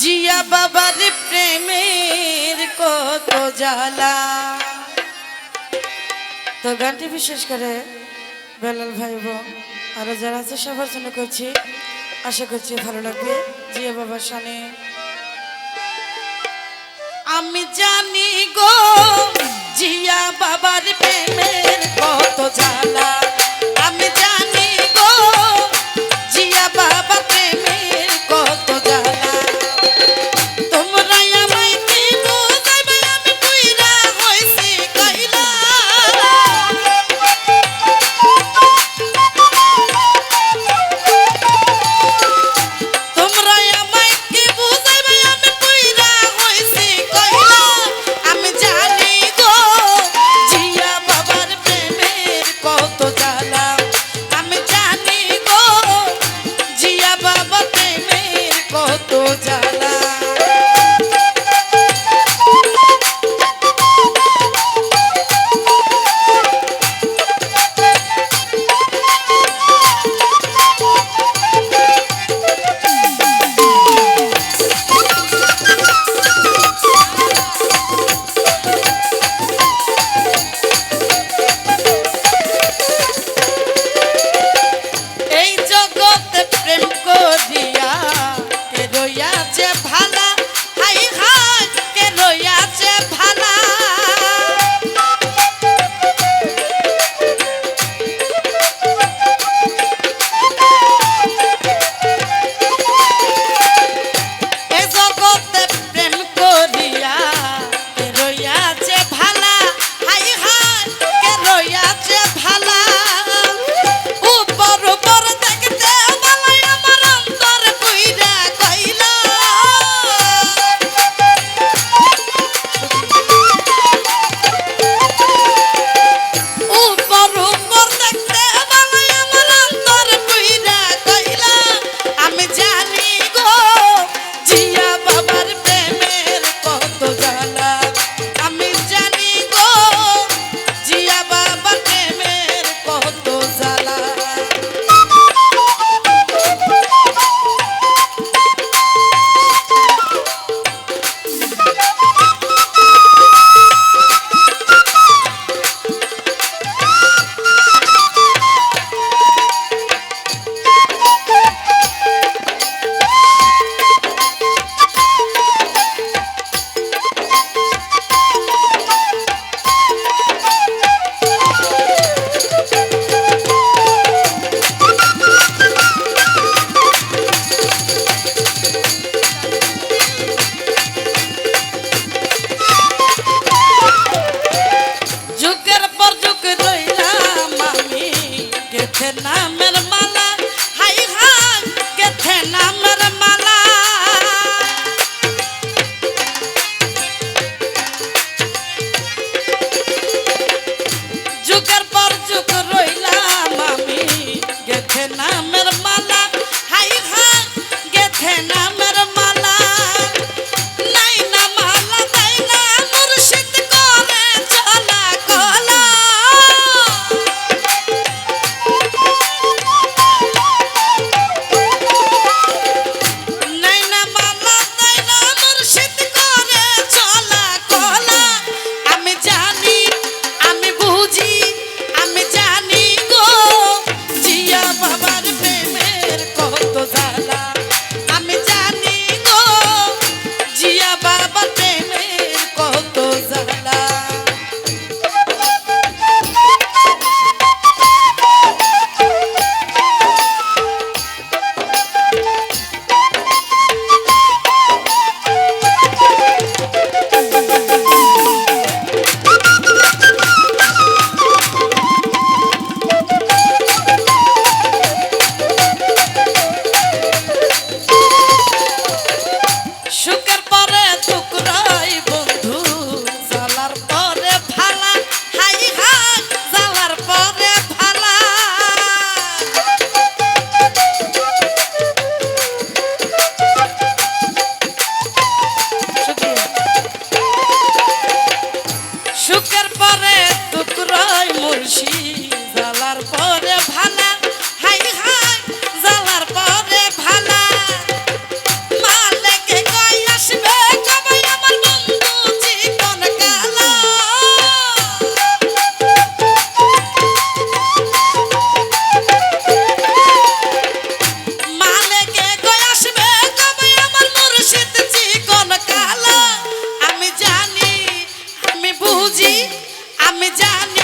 জিয়া বাবার প্রেমের কত জ্বালা। তো গানটি বিশেষ করে বেলাল ভাই বোন আরও যারা আছে, সবার জন্য করছি। আশা করছি ভালো লাগবে জিয়া বাবার সামনে। আমি জানি গো, জিয়া বাবার প্রেমের কত জ্বালা। আমি জানি গো, জিয়া বাবা আমি জানি